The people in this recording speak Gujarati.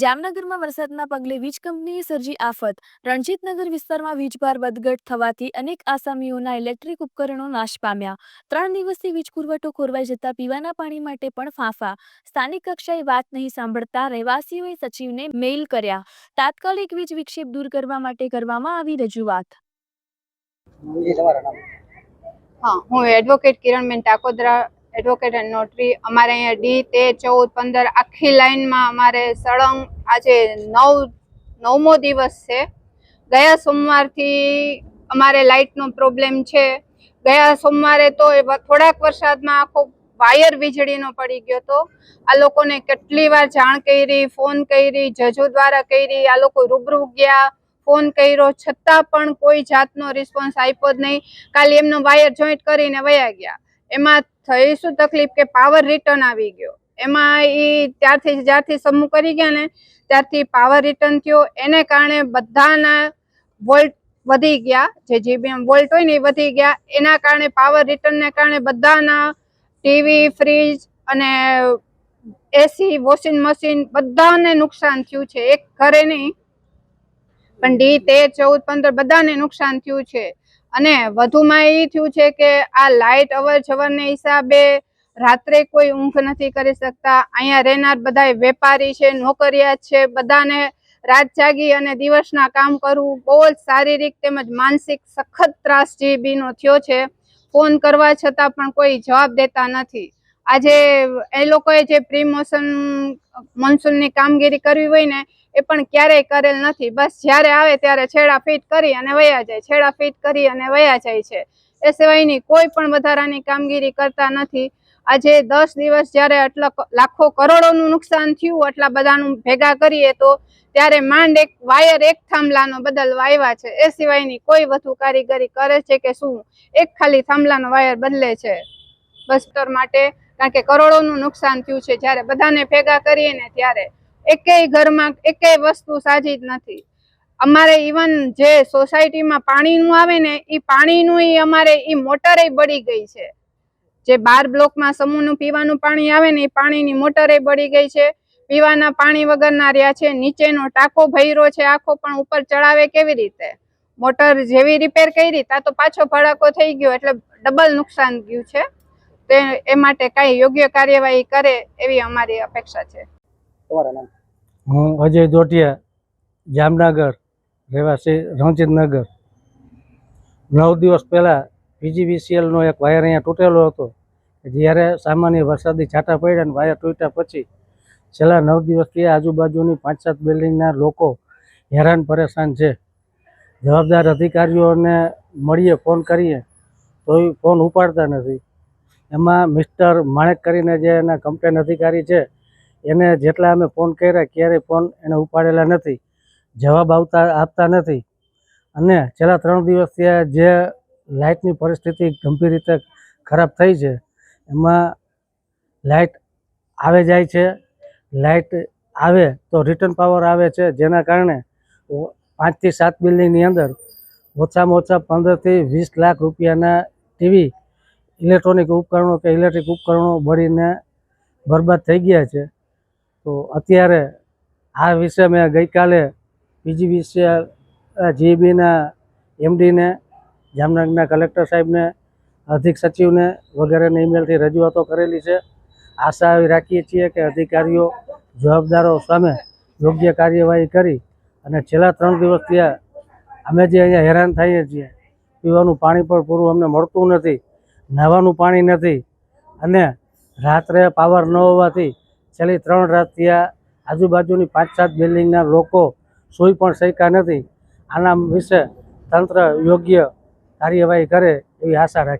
જામનગરમાં વરસાદના પગલે વીજ કંપનીએ સર્જી આફત. રણજીતનગર વિસ્તારમાં વીજભાર વધઘટ થવાથી અનેક આસામીઓના ઇલેક્ટ્રિક ઉપકરણો નાશ પામ્યા. ત્રણ દિવસથી વીજ પુરવઠો ખોરવાઈ જતા પીવાના પાણી માટે પણ ફાંફા. સ્થાનિક કક્ષાએ વાત નહીં સાંભળતા રહેવાસીઓએ સચિવને મેઇલ કર્યા. તાત્કાલિક વીજ વિક્ષેપ દૂર કરવા માટે કરવામાં આવી રજૂઆત. હા હું advocate Kiranben Takodara advocate and notary અમારે અહીંયા ડી તે, ચૌદ, પંદર આખી લાઈનમાં અમારે સળંગ, આજે નવ, નવમો દિવસ છે. ગયા સોમવારથી અમારે લાઇટનો પ્રોબ્લેમ છે. ગયા સોમવારે તો એ થોડાક વરસાદમાં આખો વાયર વીજળીનો પડી ગયો તો આ લોકોને કેટલી વાર જાણ કરી, ફોન કરી, જજો દ્વારા કરી, આ લોકો રૂબરૂ ગયા, ફોન કર્યો. છતાં પણ કોઈ જાતનો રિસ્પોન્સ આપ્યો જ નહીં. કાલે એમનો વાયર જોઈન્ટ કરીને વયા ગયા. એમાં થઈ શું તકલીફ કે પાવર રિટર્ન આવી ગયો. એમાં એ ત્યારથી જ્યારથી સમૂહ કરી ગયા ને, ત્યારથી પાવર રિટર્ન થયો. એને કારણે બધાના વોલ્ટ વધી ગયા. જે જીબીએમ વોલ્ટ હોય ને એ વધી ગયા. એના કારણે પાવર રિટર્નને કારણે બધાના ટીવી ફ્રીજ અને એસી વોશિંગ મશીન બધાને નુકસાન થયું છે. એક ઘરે નહીં, પણ ડી તેર ચૌદ, પંદર બધાને નુકસાન થયું છે. અને વધુમાં એ થયું છે કે આ લાઇટ અવર જવરને હિસાબે રાત્રે કોઈ ઊંઘ નથી કરી શકતા. અહીંયા રહેનાર બધા વેપારી છે, નોકરિયાત છે, બધાને રાત જાગી અને દિવસના કામ કરવું બહુ જ શારીરિક તેમજ માનસિક સખત ત્રાસ જીબીનો થયો છે. ફોન કરવા છતાં પણ કોઈ જવાબ દેતા નથી. આજે એ લોકોએ જે પ્રી મોશન મોન્સૂનની કામગીરી કરવી હોય ને, એ પણ ક્યારેય કરેલ નથી. બસ જ્યારે આવે ત્યારે છેડા ફિટ કરી અને વયા જાય. છેડા ફિટ કરી અને વયા જાય છે. એ સિવાયની કોઈ પણ વધારાની કામગીરી કરતા નથી. આજે દસ દિવસ જ્યારે આટલા લાખો કરોડોનું નુકસાન થયું, આટલા બધાનું ભેગા કરીએ તો ત્યારે માંડ એક, વાયર એક થાંભલાનો બદલવા આવ્યા છે. એ સિવાયની કોઈ વધુ કારીગરી કરે છે કે શું? એક ખાલી થાંભલાનો વાયર બદલે છે. બસ્તર માટે કારણ કે કરોડોનું નુકસાન થયું છે. જ્યારે બધાને ભેગા કરીએ ને ત્યારે એકેય ઘરમાં એકેય વસ્તુ સાજી જ નથી. અમારે ઇવન જે સોસાયટીમાં પાણીનું આવે ને એ પાણીનું ઈ અમારે એ મોટરે બળી ગઈ છે. જે બાર બ્લોકમાં સમૂહનું પીવાનું પાણી આવે ને એ પાણીની મોટરે બળી ગઈ છે. પીવાના પાણી વગરના રહ્યા છે. નીચેનો ટાંકો ભયરો છે. આખો પણ ઉપર ચડાવે કેવી રીતે? મોટર જેવી રિપેર કરી ત્યાં તો પાછો ભડાકો થઈ ગયો. એટલે ડબલ નુકસાન ગયું છે. તે એ માટે કાંઈ યોગ્ય કાર્યવાહી કરે એવી અમારી અપેક્ષા છે. તમારા હું અજય દોટિયા જામનગર રહેવાસી રણજીતનગર. નવ દિવસ પહેલાં પીજીવીસીએલનો એક વાયર અહીંયા તૂટેલો હતો. જ્યારે સામાન્ય વરસાદી છાંટા પડ્યા અને વાયર તૂટ્યા પછી છેલ્લા નવ દિવસથી આજુબાજુની પાંચ સાત બિલ્ડિંગના લોકો હેરાન પરેશાન છે. જવાબદાર અધિકારીઓને મળીએ ફોન કરીએ તોય ફોન ઉપાડતા નથી. એમાં મિસ્ટર માણેક કરીને જે એના કમ્પ્લેન અધિકારી છે, એને જેટલા અમે ફોન કર્યા, ક્યારેય ફોન એને ઉપાડેલા નથી, જવાબ આવતા, આપતા નથી. અને છેલ્લા ત્રણ દિવસથી જે લાઇટની પરિસ્થિતિ ગંભીર રીતે ખરાબ થઈ છે, એમાં લાઇટ આવે જાય છે, લાઇટ આવે તો રિટર્ન પાવર આવે છે, જેના કારણે પાંચથી સાત બિલ્ડિંગની અંદર ઓછામાં ઓછા પંદરથી વીસ લાખ રૂપિયાના ટીવી ઇલેક્ટ્રોનિક ઉપકરણો કે ઇલેક્ટ્રિક ઉપકરણો બળીને બરબાદ થઈ ગયા છે. તો અત્યારે આ વિશે મેં ગઈકાલે બીજી વિશે જીબીના એમડીને જામનગરના કલેક્ટર સાહેબને, અધિક સચિવને વગેરેને ઈમેલથી રજૂઆતો કરેલી છે. આશા આવી રાખીએ છીએ કે અધિકારીઓ જવાબદારો સામે યોગ્ય કાર્યવાહી કરી અને છેલ્લા ત્રણ દિવસથી ત્યાં અમે જે અહીંયા હેરાન થઈએ છીએ, પીવાનું પાણી પણ પૂરું અમને મળતું નથી. નાહવાનું પાણી નથી. અને રાત્રે પાવર ન હોવાથી છેલ્લી ત્રણ રાતથી આજુબાજુની પાંચ સાત બિલ્ડિંગના લોકો સૂઈ પણ શક્યા નથી. આના વિશે તંત્ર યોગ્ય કાર્યવાહી કરે એવી આશા રાખી